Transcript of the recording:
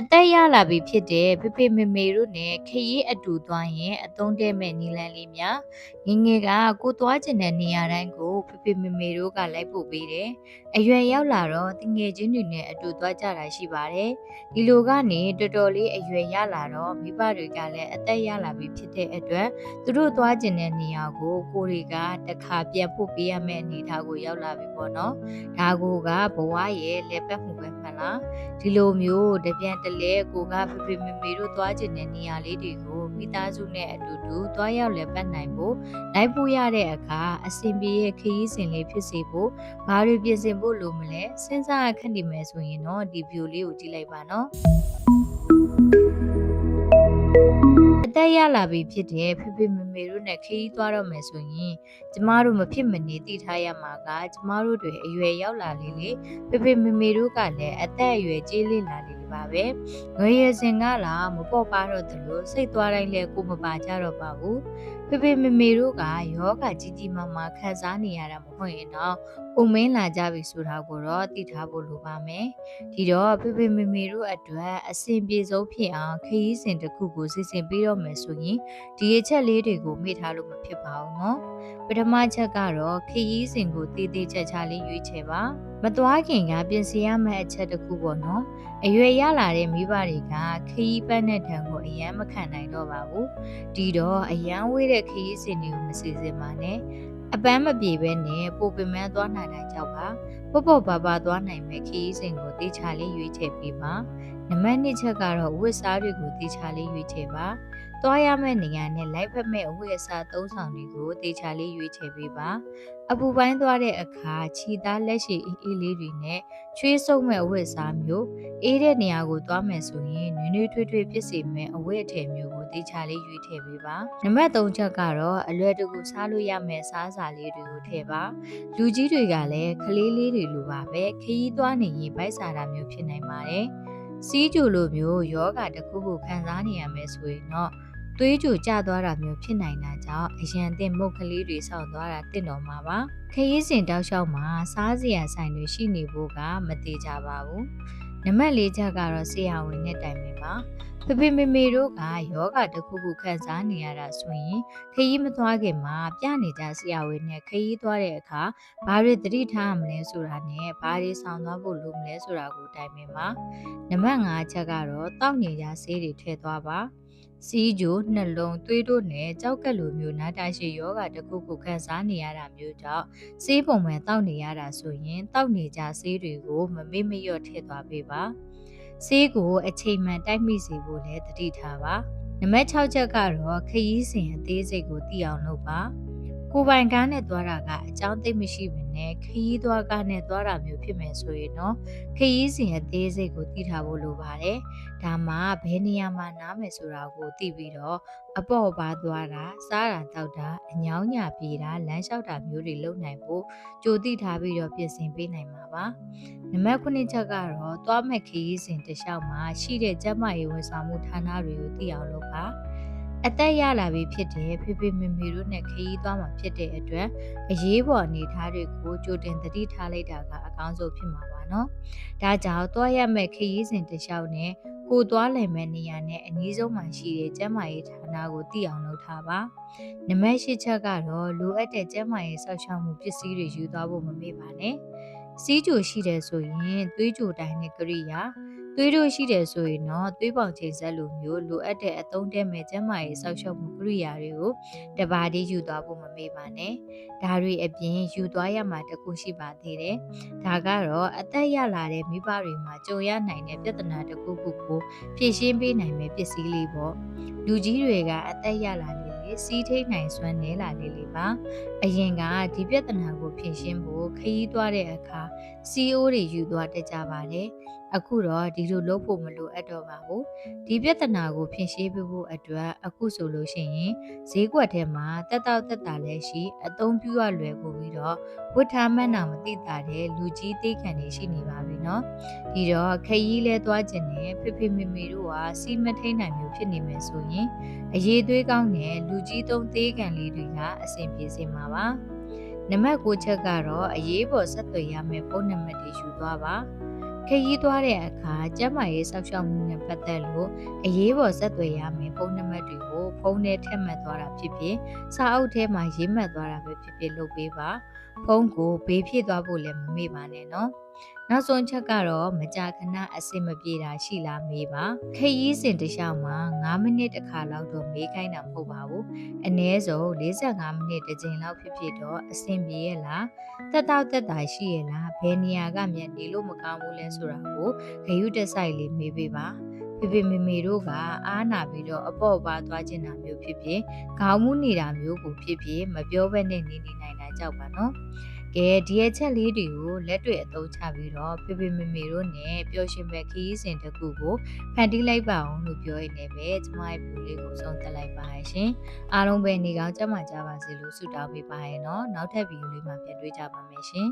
အသက်ရလာပြီဖြစ်တဲ့ဖေဖေမေမေတို့နဲ့ခရီးအတူသွားရင်အသုံးတဲ့မဲ့နီလန်းလေးများငယ်ငယ်ကကိုသွားကျင်တဲ့နေရာတိုင်းကိုဖေဖေမေမေတို့ကလိုက်ပို့ပေးတယ်။အရွယ်ရောက်လာတော့တငယ်ချင်းတွေနဲ့အတူသွားကြတာရှိပါတယ်။ဒီလိုကနေတော်တော်လေးအရွယ်ရလာတော့မိဘတွေကလည်းအသက်ရလာပြီဖြစ်တဲ့အတွက်သူတို့သွားကျင်တဲ့နေရာကိုကိုတွေကတခါပြန်ပို့ပေးရမယ့်အနေအထားကိုရောက်လာပြီပေါ့နော်။ဒါကိုကဘဝရဲ့လက်ပတ်မှုပဲမှန်လား။ဒီလိုမျိုးတပြန်တလဲကိုကဖေဖေမေမေတို့သွားကျင်တဲ့နေရာလေးတွေကိုမိသားစုနဲ့အတူတူသွားရောက်လည်ပတ်နိုင်ဖို့လိုက်ဖို့ရတဲ့အခါအဆင်ပြေရဲ့ခရီးစဉ်လေးဖြစ်စေဖို့ဘာတွေပြင်ဆင်ဖို့လိုမလဲစဉ်းစားခန့်နေမယ်ဆိုရင်တော့ဒီ view လေးကိုကြည့်လိုက်ပါနော်အသက်ရလာပြီဖြစ်တဲ့ဖေဖေမေမေတို့နဲ့ခရီးသွားတော့မယ်ဆိုရင်ကျမတို့မဖြစ်မနေတည်ထားရမှာကကျမတို့တွေအရွယ်ရောက်လာလေးလေဖေဖေမေမေတို့ကလည်းအသက်အရွယ်ကြီးလင့်လာလေး ပါပဲငွေရစင်ကလာမပေါ့ပါတော့သလိုစိတ်သွားတိုင်းလဲကိုမပါကြတော့ပါဘူးဖေဖေမေမေတို့ကယောဂကြီးကြီးမားမားခံစားနေရတာမဟုတ်ရင်တော့ ပုံမင်းလာကြပြီဆိုတာကိုတော့သိထားဖို့လိုပါမယ်ဒီတော့ဖေဖေမေမေတို့အတွက်အဆင်ပြေဆုံးဖြစ်အောင်ခရီးစဉ်တစ်ခုကိုစီစဉ်ပေးတော့မယ်ဆိုရင်ဒီအချက်လေးတွေကိုမေ့ထားလို့မဖြစ်ပါဘူးเนาะပထမချက်ကတော့ခရီးစဉ်ကိုတည်တည်ချာချာလေးရွေးချယ်ပါမသွားခင်ကပြင်ဆင်ရမယ့်အချက်တစ်ခုပေါ့နော် အရွယ်ရလာတဲ့မိဘတွေကခရီးပတ်တဲ့ထံကိုအယမ်းမခံနိုင်တော့ပါဘူး။ဒီတော့အယမ်းဝေးတဲ့ခရီးစဉ်တွေကိုမစီစဉ်ပါနဲ့။ အပန်းမပြေဘဲနဲ့ပိုပင်မန်းသွားနိုင်တာကြောက်ပါ။ပေါ့ပေါ့ပါပါသွားနိုင်မဲ့ခရီးစဉ်ကိုတေချာလေးရွေးချယ်ပေးပါ။နံပါတ်2ချက်ကတော့ဝတ်စားတွေကိုတေချာလေးရွေးချယ်ပါ။ သွားရမယ့်နေရာနဲ့လိုက်ဖက်မဲ့အဝတ်အစားသုံးဆောင်တွေကိုတေချာလေးရွေးချယ်ပေးပါ။အပူပိုင်းသွားတဲ့အခါခြီသားလက်ရှိအေးအေးလေးတွေနဲ့ချွေးစုပ်မဲ့အဝတ်အစားမျိုးအေးတဲ့နေရာကိုသွားမယ်ဆိုရင်နွေးနွေးထွေးထွေးဖြစ်စေမယ့်အဝတ်အထည်မျိုးကိုတေချာလေးရွေးထည့်ပေးပါနံပါတ်3ချက်ကတော့အလွယ်တကူစားလို့ရမယ့်စားစာလေးတွေကိုထည့်ပါလူကြီးတွေကလည်းကလေးလေးတွေလိုပါပဲခရီးသွားနေရင်ဗိုက်စားတာမျိုးဖြစ်နိုင်ပါတယ်စီးကြိုလိုမျိုးယောဂတစ်ခုခုခံစားနေရမယ်ဆိုရင်တော့ သွေးကြိုကျသွားတာမျိုးဖြစ်နိုင်တာကြောင့်အရန်တင်မုတ်ကလေးတွေဆောက်သွားတာတင့်တော်မှာပါခရီးစဉ်တောက်လျှောက်မှာစားစရာဆိုင်တွေရှိနေဖို့ကမသေးကြပါဘူးနံပါတ်၄ချက်ကတော့ဆရာဝန်နဲ့တိုင်ပင်ပါ ဖေဖေမေမေတို့ကယောဂတစ်ခုခုခံစားနေရတာဆိုရင်ခရီးမသွားခင်မှာပြနေကြဆရာဝန်နဲ့ခရီးသွားတဲ့အခါဘာတွေသတိထားရမလဲဆိုတာနဲ့ဘာတွေဆောင်သွားဖို့လိုမလဲဆိုတာကိုတိုင်ပင်ပါနံပါတ်၅ချက်ကတော့တောက်နေကြဆေးတွေထည့်သွားပါစီးကြိုနှလုံးသွေးတို့နဲ့ကြောက်ကက်လိုမျိုးနာတာရှိယောဂတစ်ခုခုခံစားနေရတာမျိုးကြောင့်ဆေးပုံမှန်တောက်နေရတာဆိုရင်တောက်နေကြဆေးတွေကိုမမေ့မလျော့ထည့်သွားပေးပါ ဆေးကိုအချိန်မှန်တိုက်မိစေဖို့လည်းတတိထားပါနံပါတ်6ချက်ကတော့ခရီးစဉ်အသေးစိတ်ကိုသိအောင်လုပ်ပါကိုယ်ပိုင်ကားနဲ့သွားတာကအကြောင်းသိပ်မရှိဘဲ နဲ့ခရီးသွားကားနဲ့သွားတာမျိုးဖြစ်မယ်ဆိုရင်တော့ခရီးစဉ်အသေးစိတ်ကိုသိထားဖို့လိုပါတယ်ဒါမှဘယ်နေရာမှာနားမယ်ဆိုတာကိုသိပြီးတော့အပေါ့ပါသွားတာစားတာတောက်တာအညောင်းညာပြေတာလမ်းလျှောက်တာမျိုးတွေလုပ်နိုင်ဖို့ကြိုသိထားပြီးတော့ပြင်ဆင်ပေးနိုင်မှာပါနံပါတ်9ချက်ကတော့သွားမဲ့ခရီးစဉ်တစ်လျှောက်မှာရှိတဲ့ကျန်းမာရေးဝန်ဆောင်မှုဌာနတွေကိုသိအောင်လုပ်ပါ အသက်ရလာပြီဖြစ်တဲ့ဖေဖေမေမေတို့နဲ့ခရီးသွားမှာဖြစ်တဲ့အတွက်အရေးပေါ်အနေအထားတွေကိုကြိုတင်သတိထားလိုက်တာကအကောင်းဆုံးဖြစ်မှာပါနော်။ဒါကြောင့်သွားရမယ့်ခရီးစဉ်တစ်လျှောက်နဲ့ကိုသွားလည်မဲ့နေရာနဲ့အနီးဆုံးမှာရှိတဲ့ကျန်းမာရေးဌာနကိုသိအောင်လုပ်ထားပါ။နံပါတ်၈ချက်ကတော့လိုအပ်တဲ့ကျန်းမာရေးစောင့်ရှောက်မှုပစ္စည်းတွေယူသွားဖို့မမေ့ပါနဲ့။စီးကြိုရှိတယ်ဆိုရင်သွေးကြိုတိုင်းနဲ့ကရိယာ သွေးတို့ရှိတယ်ဆိုရင်တော့သွေးပေါင်ချိန်ဆက်လိုမျိုးလိုအပ်တဲ့အသုံးတဲမဲ့ကျန်းမာရေးစောင့်ရှောက်မှုကရိယာတွေကိုတပါးတည်းယူသွားဖို့မမေ့ပါနဲ့ဒါတွေအပြင်ယူသွားရမှာတခုရှိပါသေးတယ်ဒါကတော့အသက်ရလာတဲ့မိဘတွေမှာကြုံရနိုင်တဲ့ပြဿနာတစ်ခုခုကိုဖြေရှင်းပေးနိုင်မယ့်ပစ္စည်းလေးပေါ့လူကြီးတွေကအသက်ရလာလေလေစီးထိတ်နိုင်စွမ်းနေလာလေလေပါအရင်ကဒီပြဿနာကိုဖြေရှင်းဖို့ခရီးသွားတဲ့အခါ CO တွေယူသွားတတ်ကြပါတယ် အခုတော့ဒီလိုလုပ်ဖို့မလိုအပ်တော့ပါဘူးဒီပြဿနာကိုဖြေရှင်းပေးဖို့အတွက်အခုဆိုလို့ရှိရင်ဈေးကွက်ထဲမှာတက်တောက်တက်တာလည်းရှိအသုံးပြုရလွယ်ကိုပြီးတော့ဝတ်ထားမှန်းတာမသိတာတဲ့လူကြီးသေးခံနေရှိနေပါပြီเนาะဒီတော့ခရီးလဲသွားခြင်းနဲ့ဖေဖေမေမေတို့ဟာစီမထိန်နိုင်မျိုးဖြစ်နေမယ်ဆိုရင်အရေးသွေးကောင်းတဲ့လူကြီးသုံးသေးခံလေးတွေကအဆင်ပြေစေမှာပါနံပါတ်9ချက်ကတော့အရေးပေါ်ဆက်သွယ်ရမယ့်ဖုန်းနံပါတ်တွေယူသွားပါ ခခရီးသွားတဲ့အခါကျန်းမာရေးစောင့်ရှောက်မှုနဲ့ပတ်သက်လို့အရေးပေါ်ဆက်သွယ်ရမယ်ဖုန်းနံပါတ်တွေကိုဖုန်းထဲထည့်မှတ်သွားတာဖြစ်ဖြစ်စာအုပ်ထဲမှာရေးမှတ်သွားတာပဲဖြစ်ဖြစ်လုပ်ပေးပါဖုန်းကိုဘေးဖြစ်သွားဖို့လည်းမမေ့ပါနဲ့နော် နောက်ဆုံးချက်ကတော့မကြာခဏအဆင်မပြေတာရှိလားမေးပါခရီးစဉ်တစ်လျှောက်မှာ9မိနစ်တစ်ခါလောက်တော့မေးခိုင်းတာမဟုတ်ပါဘူးအနည်းဆုံး45မိနစ်တစ်ကြိမ်လောက်ဖြစ်ဖြစ်တော့အဆင်ပြေရဲ့လားတက်တော့တက်တာရှိရဲ့လားဘယ်နေရာကမြန်နေလို့မကောင်းဘူးလဲဆိုတာကိုဂယုတက်ဆိုင်လေးမေးပေးပါဖေဖေမေမေတို့ကအားနာပြီးတော့အပေါ့ပါသွားကျင်တာမျိုးဖြစ်ဖြစ်ခေါင်းမူးနေတာမျိုးကိုဖြစ်ဖြစ်မပြောဘဲနဲ့နေနေနိုင်တာကြောက်ပါနော် ကဲဒီအချက်လေးတွေကိုလက်တွေ့အသုံးချပြီးတော့ဖေဖေမေမေတို့နဲ့ပျော်ရွှင်မဲ့ခီးစဉ်တစ်ခုကိုဖန်တီးလိုက်ပါအောင်လို့ပြောရင်းနဲ့ပဲကျမရဲ့ဗီဒီယိုလေးကိုဆုံးသက်လိုက်ပါရရှင်အားလုံးပဲနေကောင်းကြမှာကြပါစေလို့ဆုတောင်းပေးပါရနော်နောက်ထပ်ဗီဒီယိုလေးမှာပြန်တွေ့ကြပါမယ်ရှင်